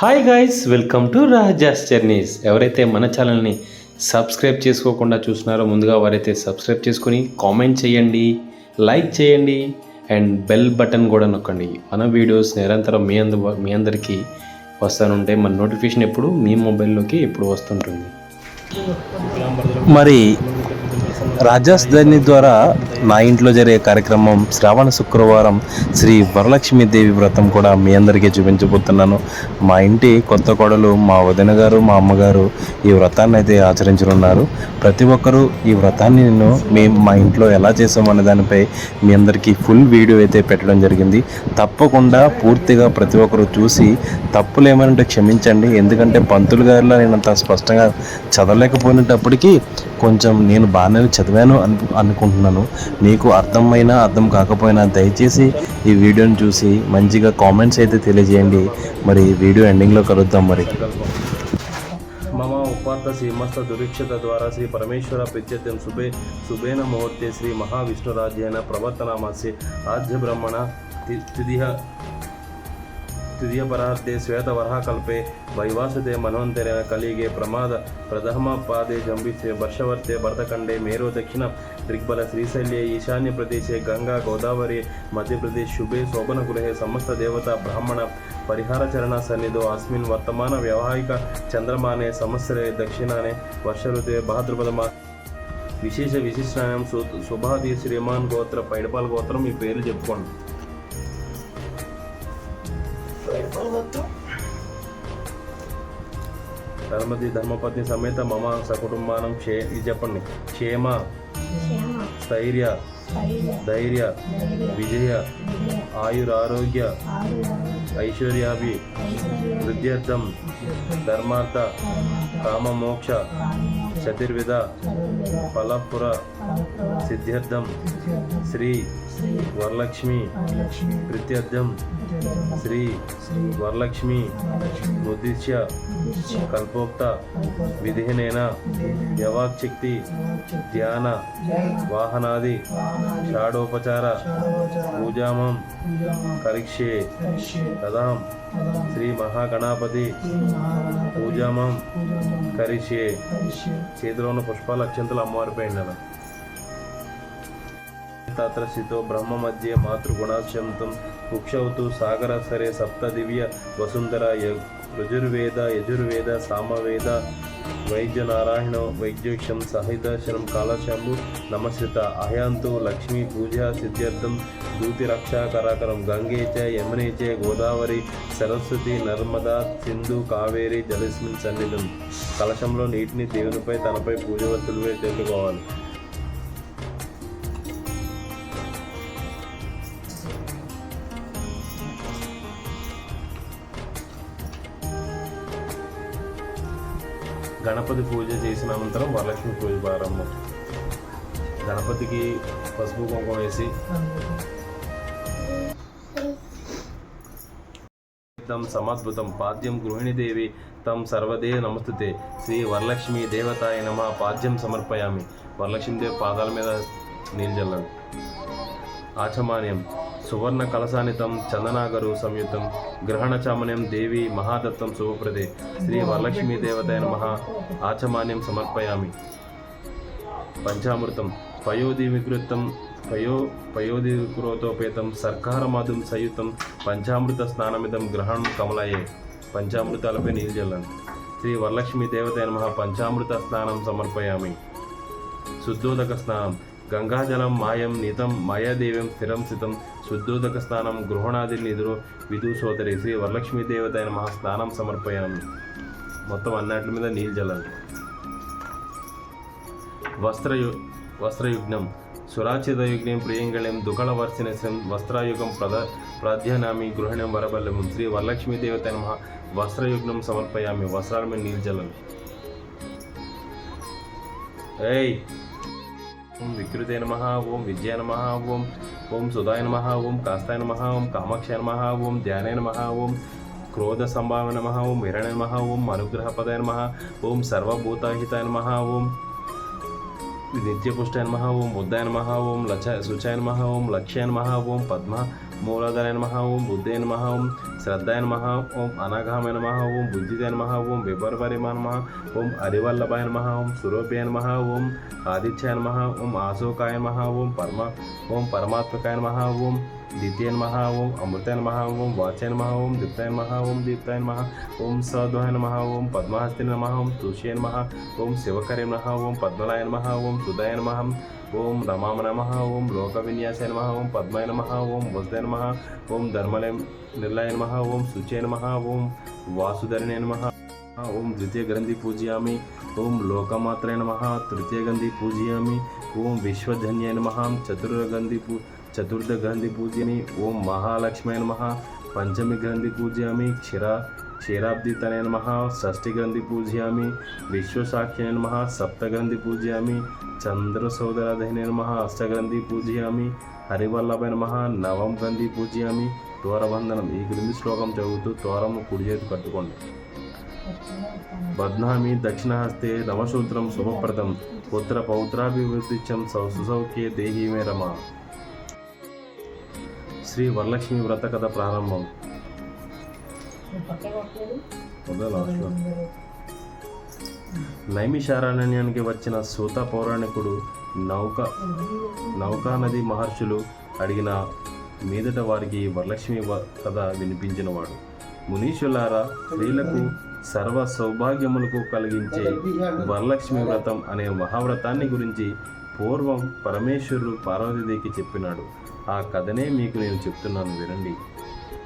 Hi guys welcome to Raja's journeys ఎవరైతే మన ఛానల్ని సబ్స్క్రైబ్ చేసుకోకుండా చూస్తున్నారో ముందుగా వారైతే సబ్స్క్రైబ్ చేసుకొని కామెంట్ చేయండి లైక్ చేయండి అండ్ బెల్ బటన్ కూడా నొక్కండి. మన వీడియోస్ నిరంతరం మీ అందు మీ అందరికీ వస్తానుంటే మన నోటిఫికేషన్ ఎప్పుడు మీ మొబైల్లోకి ఎప్పుడు వస్తుంటుంది. మరి రాజాస్ జర్నీ ద్వారా నా ఇంట్లో జరిగే కార్యక్రమం శ్రావణ శుక్రవారం శ్రీ వరలక్ష్మీదేవి వ్రతం కూడా మీ అందరికీ చూపించబోతున్నాను. మా ఇంటి కొత్త కోడలు మా వదిన గారు మా అమ్మగారు ఈ వ్రతాన్ని అయితే ఆచరించనున్నారు. ప్రతి ఒక్కరూ ఈ వ్రతాన్ని నేను మేము మా ఇంట్లో ఎలా చేసామనే దానిపై మీ అందరికీ ఫుల్ వీడియో అయితే పెట్టడం జరిగింది. తప్పకుండా పూర్తిగా ప్రతి ఒక్కరు చూసి తప్పులు ఏమైనా క్షమించండి. ఎందుకంటే పంతులు గారిలో నేను అంత స్పష్టంగా చదవలేకపోయినప్పటికీ కొంచెం నేను బాగానే చదివాను అను అనుకుంటున్నాను. నీకు అర్థమైనా అర్థం కాకపోయినా దయచేసి ఈ వీడియోని చూసి మంచిగా కామెంట్స్ అయితే తెలియజేయండి. మరి వీడియో ఎండింగ్లో కలుద్దాం మరి. మమ ఉపాంత శ్రీమస్త దురీక్షత ద్వారా శ్రీ పరమేశ్వర ప్రత్యర్థం శుభే శుభేన ముహూర్తే శ్రీ మహావిష్ణురాజ్యైన ప్రవర్తనామాసి ఆద్య బ్రహ్మణ తిదిహ తిదియపరార్థే శ్వేతవరహకల్పే వైవాసతే మన్వంతరేణ కలిగే ప్రమాద ప్రథమ పాదే జంబిస్తే వర్షవర్తే భరతఖండే మేరో దక్షిణ దిగ్బల శ్రీశైల్యే ఈశాన్య ప్రదేశే గంగా గోదావరి మధ్యప్రదేశ్ శుభే శోభన గృహే సమస్త దేవత బ్రాహ్మణ పరిహార చరణ సన్నిధో అస్మిన్ వర్తమాన వ్యవహారిక చంద్రమానే సంవత్సరే దక్షిణానే వర్ష ఋతువే విశేష విశిష్టానం సు శ్రీమాన్ గోత్ర పైడపాల్ గోత్రం ఈ పేర్లు చెప్పుకోండి ధర్మది ధర్మపత్ని సమేత మమ సకుటుంబానం క్షే ఇది చెప్పండి. క్షేమ స్థైర్య ధైర్య విజయ ఆయురారోగ్య ఐశ్వర్యాభి వృద్ధ్యర్థం ధర్మార్థ కామమోక్ష చతుర్విధ ఫలపుర సిద్ధ్యర్థం శ్రీ వరలక్ష్మి. ప్రీత్యర్థం శ్రీ వరలక్ష్మి. ఉద్దిశ్య కల్పోక్త. విధిహీనైన యవాక్శక్తి. ధ్యాన. వాహనాది. షాడోపచార. పూజామం. కరిష్యే తదాం. శ్రీ మహాగణాపతి. పూజామం. కరిష్యే చేతిలో ఉన్న పుష్పాల అత్యంతలు అమ్మవారిపై ఉండాలి. తత్ర బ్రహ్మ మధ్య మాతృగుణాశంతం కుక్షౌతు సాగర సరే సప్త దివ్య వసుంధర యజుర్వేద యజుర్వేద సామవేద వైద్య నారాయణ వైద్యక్షం సహితశరం కాలశంభు నమశ్రిత అహయాంతు లక్ష్మీ పూజ సిద్ధ్యర్థం దూతి రక్షాకరాకరం గంగే చ యమునే చ గోదావరి సరస్వతి నర్మదా సింధు కావేరి జలస్మిన్ సన్నిధం కలశంలో నీటిని దేవునిపై తనపై పూజ వస్తువులపై చల్లుకోవాలి గణపతి పూజ చేసిన అనంతరం వరలక్ష్మి పూజ ప్రారంభం. గణపతికి పసుపు కుంకుమ వేసి తం సమద్భుతం పాద్యం గృహిణీదేవి తం సర్వదే నమస్తుతే. శ్రీ వరలక్ష్మి దేవతాయ నమ పాద్యం సమర్పయామి. వరలక్ష్మీదేవి పాదాల మీద నీళ్ళు చల్లండి. ఆచమాన్యం. సువర్ణ కలశానితం చందనాగరు సంయుతం గ్రహణ చామన్యం దేవి మహాదత్తం శుభప్రదే. శ్రీ వరలక్ష్మీ దేవతాయ నమ. ఆచమాన్యం సమర్పయామి. పంచామృతం. పయోధి వికృతం పయో పయోధి వికృతోపేతం సర్కారమాధుం సయుతం పంచామృత స్నానమిదం గ్రహణం కమలయే. పంచామృతాలపై నీళ్ళు చల్లండి. శ్రీ వరలక్ష్మీ దేవతాయ నమ. పంచామృత స్నానం సమర్పయామి. శుద్ధోదక స్నానం. గంగాజలం మాయం నితం మాయాదేవ్యం స్థిరం స్థితం శుద్ధోదక స్నానం గృహణాదిని ఎదురు విధు సోదరి శ్రీ వరలక్ష్మీ దేవత అయిన మహా స్నానం సమర్పయామి. మొత్తం అన్నాట్ల మీద నీళ్ళు జల్లాలి వస్త్రయు వస్త్రయుగ్నం. సురాచితయుగ్నం ప్రియంగళం దుకళవర్షినశం వస్త్రాయుగం ప్రద ప్రాధ్యానామి గృహిణం వరబల్లం. శ్రీ వరలక్ష్మీ దేవత అయిన మహా వస్త్రయుగ్నం సమర్పయామి. వస్త్రాల మీద నీళ్ళు జలం ఏయ్! ఓం వికృతే నమ ఓం విద్యాయ నమ ఓం ఓం సుధాయ నమ ఓం కాస్తాయ నమ ఓం కామాక్ష నమ ఓం ధ్యానాయ నమ ఓం క్రోధ సంభావ నమ ఓం హిరణ్య నమ ఓం అనుగ్రహపదాయ నమ ఓం సర్వభూతాహితాయ నమ ఓం నిత్యపుష్టాయ నమ ఓం బుద్ధాయ నమ ఓం లచ శుచాయ నమ ఓం లక్ష్యాయ నమ ఓం పద్మ మూలధన నమ ఓం బుద్ధే నమ ఓం శ్రద్ధాయ నమ ఓం అనఘాయ నమ ఓం బుద్ధిదే నమ ఓం బిబర్వరిమ నమ ఓం హరివల్లభాయ నమ ఓం సురోభ్యాయ నమ ఓం ఆదిత్యాయ నమ ఓం ఆశోకాయ నమ ఓం పరమ ఓం పరమాత్మకాయ నమ ఓం ద్వితీయ నమ ఓం అమృతాయ నమ ఓం వాచాయ నమ ఓం దీప్తాయ నమ ఓం దీప్తాయ నమ ఓం సద్వాయ నమ ఓం పద్మహస్తి నమ ఓం తుష్య నమ ఓం శివకరే నమ ఓం పద్మలాయ నమ ఓం సుధాయ నమ ఓం రమామ నమ ఓం లోక విన్యాసాయ నమ ఓం పద్మాయ నమ ఓం వసుదాయ నమ ఓం ధర్మలయ నిర్లయ నమ ఓం శుచయ నమ ఓం వాసుధరణే నమ ఓం ద్వితీయ గ్రంథి పూజయామి ఓం లోకమాత్రయ నమ తృతీయ గంధి పూజయామి ఓం విశ్వధన్యాయ నమ చతుర్గంధి పూ చతుర్థ గ్రంథి పూజయామి ఓం మహాలక్ష్మీ నమ. పంచమి గ్రంథి పూజయామి క్షీర క్షీరాబ్దితనే నమ. షష్ఠి గ్రంథి పూజయామి విశ్వసాక్షి నమ. సప్తగ్రంథి పూజయామి చంద్రసోదరధైన నమ. అష్టగ్రంథి పూజయామి హరివల్లభ నమ. నవం గ్రంథి పూజయామి తోరబంధనం ఈ క్రింది శ్లోకం చదువుతూ తోరము కుడి చేతి కట్టుకోండి. బద్నామి దక్షిణహస్తే నవశూద్రం శుభప్రదం. పుత్ర పౌత్రాభివృద్ధిత్యం సౌ సుసౌఖ్యే దేహీ మే రమ శ్రీ వరలక్ష్మి వ్రత కథ ప్రారంభం. లాస్ట్లో. నైమిషారణ్యానికి వచ్చిన సూత పౌరాణికుడు నౌక నౌకా నది మహర్షులు అడిగిన మీదట వారికి వరలక్ష్మి కథ వినిపించినవాడు. మునీషులారా స్త్రీలకు సర్వ సౌభాగ్యములకు కలిగించే వరలక్ష్మి వ్రతం అనే మహావ్రతాన్ని గురించి పూర్వం పరమేశ్వరుడు పార్వతీదేవికి చెప్పినాడు. ఆ కథనే మీకు నేను చెప్తున్నాను వినండి.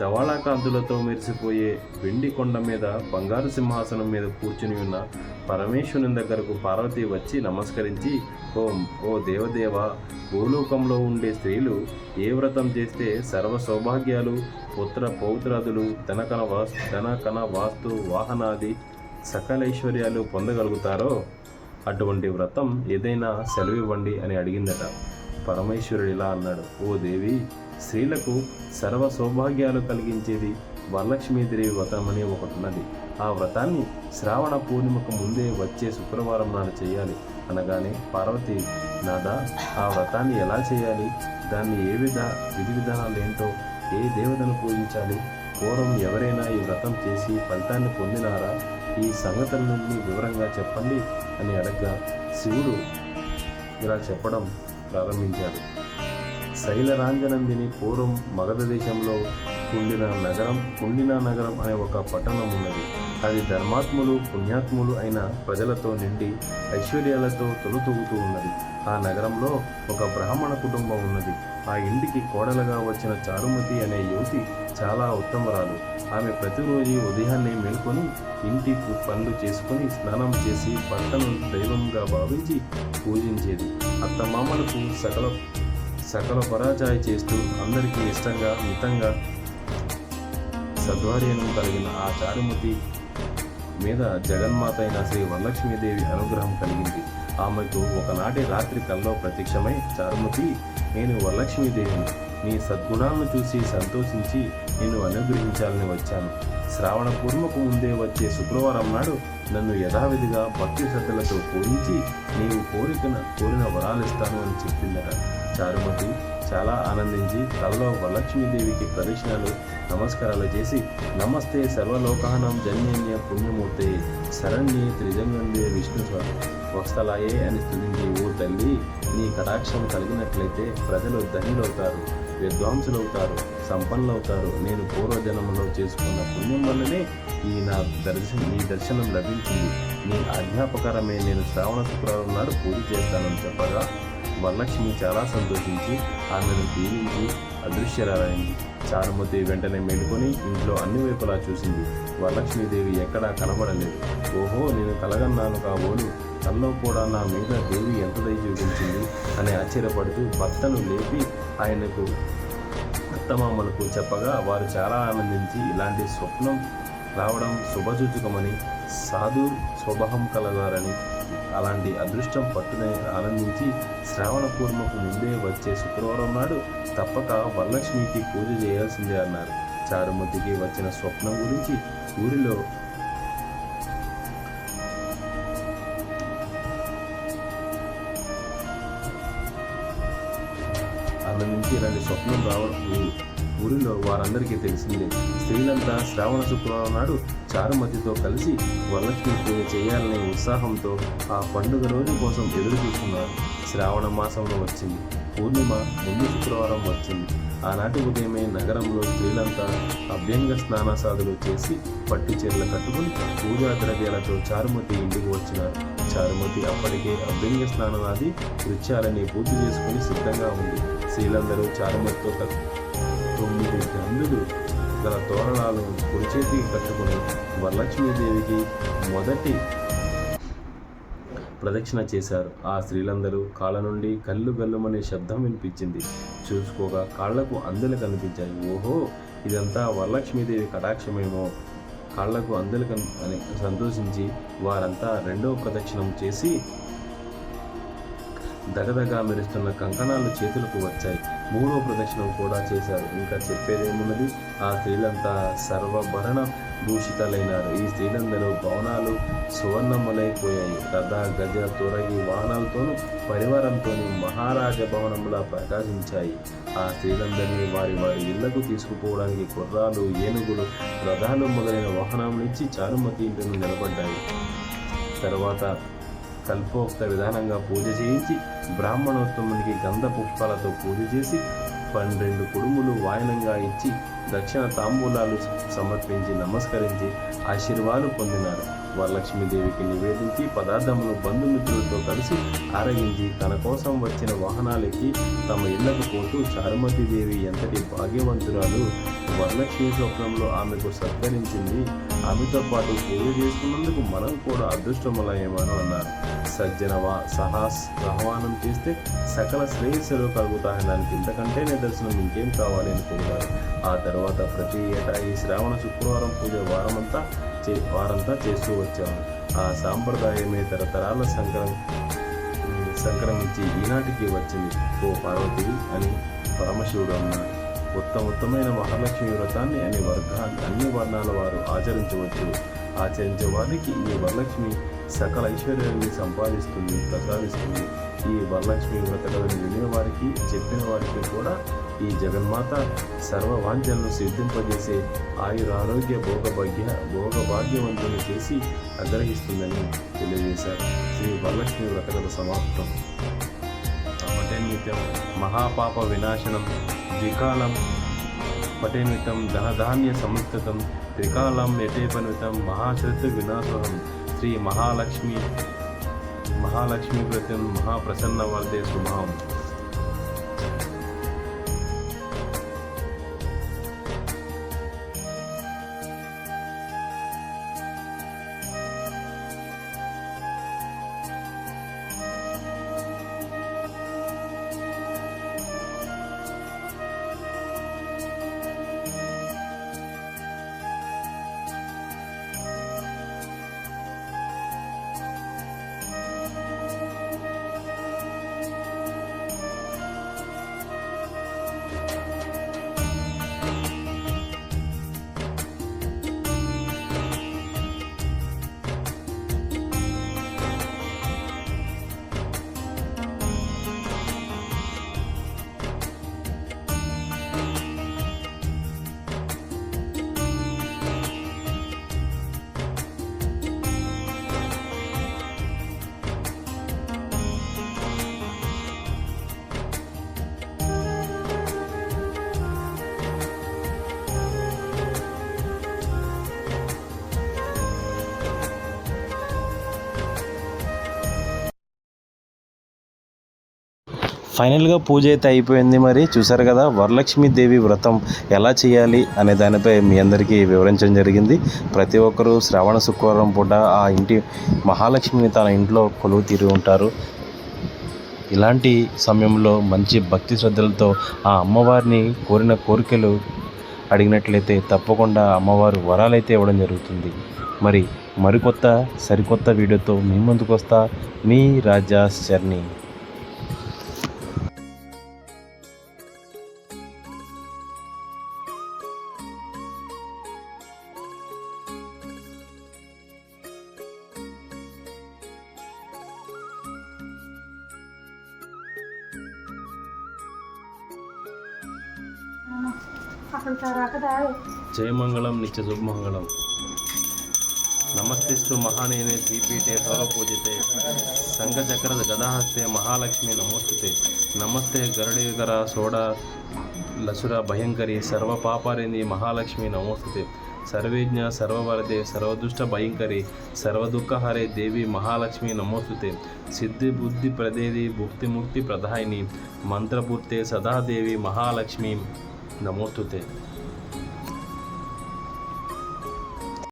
ధవాళా కాంతులతో మెరిసిపోయే వెండి కొండ మీద బంగారు సింహాసనం మీద కూర్చుని ఉన్న పరమేశ్వరుని దగ్గరకు పార్వతి వచ్చి నమస్కరించి ఓం ఓ దేవదేవ భూలోకంలో ఉండే స్త్రీలు ఏ వ్రతం చేస్తే సర్వ సౌభాగ్యాలు పుత్ర పౌత్రాదులు తనకన వాస్తు తనకన వాస్తు వాహనాది సకలైశ్వర్యాలు పొందగలుగుతారో? అటువంటి వ్రతం ఏదైనా సెలవివ్వండి అని అడిగిందట. పరమేశ్వరుడు ఇలా అన్నాడు. ఓ దేవి స్త్రీలకు సర్వ సౌభాగ్యాలు కలిగించేది వరలక్ష్మీదేవి వ్రతం అనే ఒకటి ఉన్నది ఆ వ్రతాన్ని శ్రావణ పూర్ణిమకు ముందే వచ్చే శుక్రవారం నాడు చేయాలి. అనగానే పార్వతి నాదా ఆ వ్రతాన్ని ఎలా చేయాలి? దాన్ని ఏ విధ విధి విధానాలు ఏంటో ఏ దేవతను పూజించాలి? పూర్వం ఎవరైనా ఈ వ్రతం చేసి ఫలితాన్ని పొందినారా? ఈ సంగతులన్నీ వివరంగా చెప్పండి అని అడగ్గా శివుడు ఇలా చెప్పడం ప్రారంభించారు. శైలరాంజనందిని పూర్వం మగధ దేశంలో కుండిన నగరం కుండిన నగరం అనే ఒక పట్టణం ఉన్నది. అది ధర్మాత్ములు పుణ్యాత్ములు అయిన ప్రజలతో నిండి ఐశ్వర్యాలతో తొలుతూగుతూ ఉన్నది. ఆ నగరంలో ఒక బ్రాహ్మణ కుటుంబం ఉన్నది. ఆ ఇంటికి కోడలుగా వచ్చిన చారుమతి అనే యువతి చాలా ఉత్తమరాలు. ఆమె ప్రతిరోజు ఉదయాన్నే మేల్కొని ఇంటి పనులు చేసుకొని స్నానం చేసి పంటను దైవంగా భావించి పూజించేది. అత్తమామలకు సకల సకల పరాజాయ చేస్తూ అందరికీ ఇష్టంగా మితంగా సద్వార్యను కలిగిన ఆ చారుమతి మీద జగన్మాత అయిన శ్రీ వరలక్ష్మీదేవి అనుగ్రహం కలిగింది. ఆమెకు ఒకనాటి రాత్రి కల్లో ప్రత్యక్షమై చారుమతి నేను వరలక్ష్మీదేవిని. నీ సద్గుణాలను చూసి సంతోషించి నిన్ను అనుగ్రహించాలని వచ్చాను. శ్రావణ పూర్వకు ముందే వచ్చే శుక్రవారం నాడు నన్ను యథావిధిగా భక్తి శ్రద్ధలతో పూజించి నీవు కోరికన కోరిన వరాలిస్తాను అని చెప్పిందట. చారుమతి చాలా ఆనందించి తలలో వరలక్ష్మీదేవికి ప్రదక్షిణలు నమస్కారాలు చేసి నమస్తే సర్వలోకానం జన్యన్య పుణ్యమూర్తే శరణ్యే త్రిజంగందే విష్ణు స్వ- వత్సలాయే అని స్థుతించి ఓ తల్లి నీ కటాక్షం కలిగినట్లయితే ప్రజలు ధనిలవుతారు విద్వాంసులవుతారు సంపన్నులవుతారు. నేను పూర్వజన్మలో చేసుకున్న పుణ్యం వల్లనే ఈ నా దర్శనం నీ దర్శనం లభించింది. నీ ఆజ్ఞాపకరమే నేను శ్రావణ శుక్రవారం నాడు పూజ చేస్తానని చెప్పగా వరలక్ష్మి చాలా సంతోషించి ఆమెను దీవించి అదృశ్యరాలైంది. చారుమతి వెంటనే మేలుకొని ఇంట్లో అన్ని వైపులా చూసింది. వరలక్ష్మీదేవి ఎక్కడా కనబడలేదు. ఓహో నేను కలగన్నాను కాబోలు తనలో కూడా నా మీద దేవి ఎంత దయ చూపించింది? అని ఆశ్చర్యపడుతూ భర్తను లేపి ఆయనకు అత్తమామలకు చెప్పగా వారు చాలా ఆనందించి ఇలాంటి స్వప్నం రావడం శుభసూచకమని సాధు స్వభావం కలగారని అలాంటి అదృష్టం పట్టునే ఆనందించి శ్రావణ పూర్ణకు ముందే వచ్చే శుక్రవారం నాడు తప్పక వరలక్ష్మికి పూజ చేయాల్సిందే అన్నారు. చారుమతికి వచ్చిన స్వప్నం గురించి ఊరిలో ఆమె ఇలాంటి స్వప్నం రావడం ఊరిలో వారందరికీ తెలిసిందే. స్త్రీలంతా శ్రావణ శుక్రవారం నాడు చారుమతితో కలిసి వరలక్ష్మి పూజ చేయాలనే ఉత్సాహంతో ఆ పండుగ రోజు కోసం ఎదురు చూస్తున్నారు శ్రావణ మాసంలో వచ్చింది. పూర్ణిమ ముందు శుక్రవారం వచ్చింది. ఆనాటి ఉదయమే నగరంలో స్త్రీలంతా అభ్యంగ స్నానసాదులు చేసి పట్టు చీరలు కట్టుకుని పూజా ద్రవ్యాలతో చారుమతి ఇంటికి వచ్చినారు. చారుమతి అప్పటికే అభ్యంగ స్నానాది నృత్యాలని పూర్తి చేసుకుని సిద్ధంగా ఉంది. స్త్రీలందరూ చారుమతితో తొమ్మిది గందులు గల తోరణాలు కుడిచేతికి కట్టుకుని వరలక్ష్మీదేవికి మొదటి ప్రదక్షిణ చేశారు. ఆ స్త్రీలందరూ కాళ్ళ నుండి కళ్ళు గల్లుమనే శబ్దం వినిపించింది. చూసుకోగా కాళ్ళకు అందులు కనిపించాయి. ఓహో ఇదంతా వరలక్ష్మీదేవి కటాక్షమేమో. కాళ్ళకు అందులు కన్ అని సంతోషించి వారంతా రెండవ ప్రదక్షిణం చేసి దగదగా మెరుస్తున్న కంకణాలు చేతులకు వచ్చాయి. మూడో ప్రదక్షిణం కూడా చేశారు. ఇంకా చెప్పేదేమున్నది? ఆ స్త్రీలంతా సర్వభరణ భూషితలైనారు. ఈ స్త్రీలందరూ భవనాలు సువర్ణములైపోయాయి. రథ గజ తురగి వాహనాలతోనూ పరివారంతోనూ మహారాజ భవనంలా ప్రకాశించాయి. ఆ స్త్రీలందరినీ వారి వారి ఇళ్ళకు తీసుకుపోవడానికి గుర్రాలు ఏనుగులు రథాలు మొదలైన వాహనములిచ్చి చారుమతి ఇంటిని నిలబడ్డాయి. తర్వాత కల్పోక్త విధానంగా పూజ చేయించి బ్రాహ్మణోత్తమునికి గంధ పుష్పాలతో పూజ చేసి పన్నెండు కుడుములు వాయనంగా ఇచ్చి దక్షిణ తాంబూలాలు సమర్పించి నమస్కరించి ఆశీర్వాదం పొందినారు. వరలక్ష్మీదేవికి నివేదించి పదార్థములు బంధుమిత్రులతో కలిసి ఆరగించి తన కోసం వచ్చిన వాహనాలకి తమ ఇళ్ళకు పోతూ చారుమతిదేవి ఎంతటి భాగ్యవంతురాలు! వరలక్ష్మి స్వప్నంలో ఆమెకు సత్కరించింది. ఆమెతో పాటు పూజ చేసుకున్నందుకు మనం కూడా అదృష్టములయ్యేమని అన్నారు. సజ్జనవా సహాస్ ఆహ్వానం చేస్తే సకల శ్రేయస్సులు కలుగుతాయని దానికి ఇంతకంటే నిదర్శనం ఇంకేం కావాలి అనుకుంటారు ఆ తర్వాత ప్రతి ఏటా ఈ శ్రావణ శుక్రవారం పూజ వారమంతా చే వారంతా చేస్తూ వచ్చాము. ఆ సాంప్రదాయమే తరతరాల సంక్రమ సంక్రమించి ఈనాటికి వచ్చింది. ఓ పార్వతి అని పరమశివుడు అన్నాడు. ఉత్తమ ఉత్తమైన మహాలక్ష్మి వ్రతాన్ని అనే వర్గాన్ని అన్ని వర్ణాల వారు ఆచరించవచ్చు. ఆచరించే వారికి ఈ వరలక్ష్మి సకల ఐశ్వర్యాన్ని సంపాదిస్తుంది ప్రసాదిస్తుంది. ఈ వరలక్ష్మి వ్రత కథను వినే వారికి చెప్పిన వారికి కూడా ఈ జగన్మాత సర్వ వాంఛలను సిద్ధింపజేసే ఆయురారోగ్య భోగభాగ్య భోగభాగ్యవంతులు చేసి అగ్రహిస్తుందని తెలియజేశారు. శ్రీ వరలక్ష్మి వ్రత సమాప్తం. పటేన్నిత్యం మహాపాప వినాశనం ద్వికాలం పటేన్వితం ధనధాన్య సంస్థితం త్రికాలం యటేపనితం మహాశత్రు వినాశనం. శ్రీ మహాలక్ష్మి మహాలక్ష్మి వ్రతం మహాప్రసన్న వర్దే శుభం ఫైనల్గా పూజ అయితే అయిపోయింది మరి. చూసారు కదా వరలక్ష్మి దేవి వ్రతం ఎలా చేయాలి అనే దానిపై మీ అందరికీ వివరించడం జరిగింది. ప్రతి ఒక్కరూ శ్రావణ శుక్రవారం పూట ఆ ఇంటి మహాలక్ష్మిని తన ఇంట్లో కొలువు తీరి ఉంటారు. ఇలాంటి సమయంలో మంచి భక్తి శ్రద్ధలతో ఆ అమ్మవారిని కోరిన కోరికలు అడిగినట్లయితే తప్పకుండా అమ్మవారు వరాలైతే ఇవ్వడం జరుగుతుంది. మరి మరికొత్త సరికొత్త వీడియోతో మీ ముందుకు వస్తా మీ రాజాస్ ಜಯಮಂಗಳಂ ನಿತ್ಯ ಶುಭಮಂಗಳಂ ನಮಸ್ತಿಸ್ತು ಮಹಾನೇನೆ ಶ್ರೀಪೀಠೆ ಸೌರಪೂಜಿತೆ ಸಂಘಚಕ್ರದ ಗದಾಹಸ್ತೆ ಮಹಾಲಕ್ಷ್ಮಿ ನಮೋಸ್ತುತೆ. ನಮಸ್ತೆ ಗರಡಿಗರ ಸೋಡ ಲಸುರ ಭಯಂಕರಿ ಸರ್ವ ಪಾಪಾರೇನಿ ಮಹಾಲಕ್ಷ್ಮಿ ನಮೋಸ್ತುತೆ. ಸರ್ವೇಜ್ಞ ಸರ್ವವರದೆ ಸರ್ವದುಷ್ಟ ಭಯಂಕರಿ ಸರ್ವದುಃಖಹರೆ ದೇವಿ ಮಹಾಲಕ್ಷ್ಮಿ ನಮೋಸ್ತುತೆ. ಸಿದ್ಧಿ ಬುದ್ಧಿ ಪ್ರದೇವಿ ಭುಕ್ತಿ ಮುಕ್ತಿ ಪ್ರಧಾಯಿನಿ ಮಂತ್ರಪೂರ್ತೆ ಸದಾ ದೇವಿ ಮಹಾಲಕ್ಷ್ಮಿ ನಮೋಸ್ತುತೆ.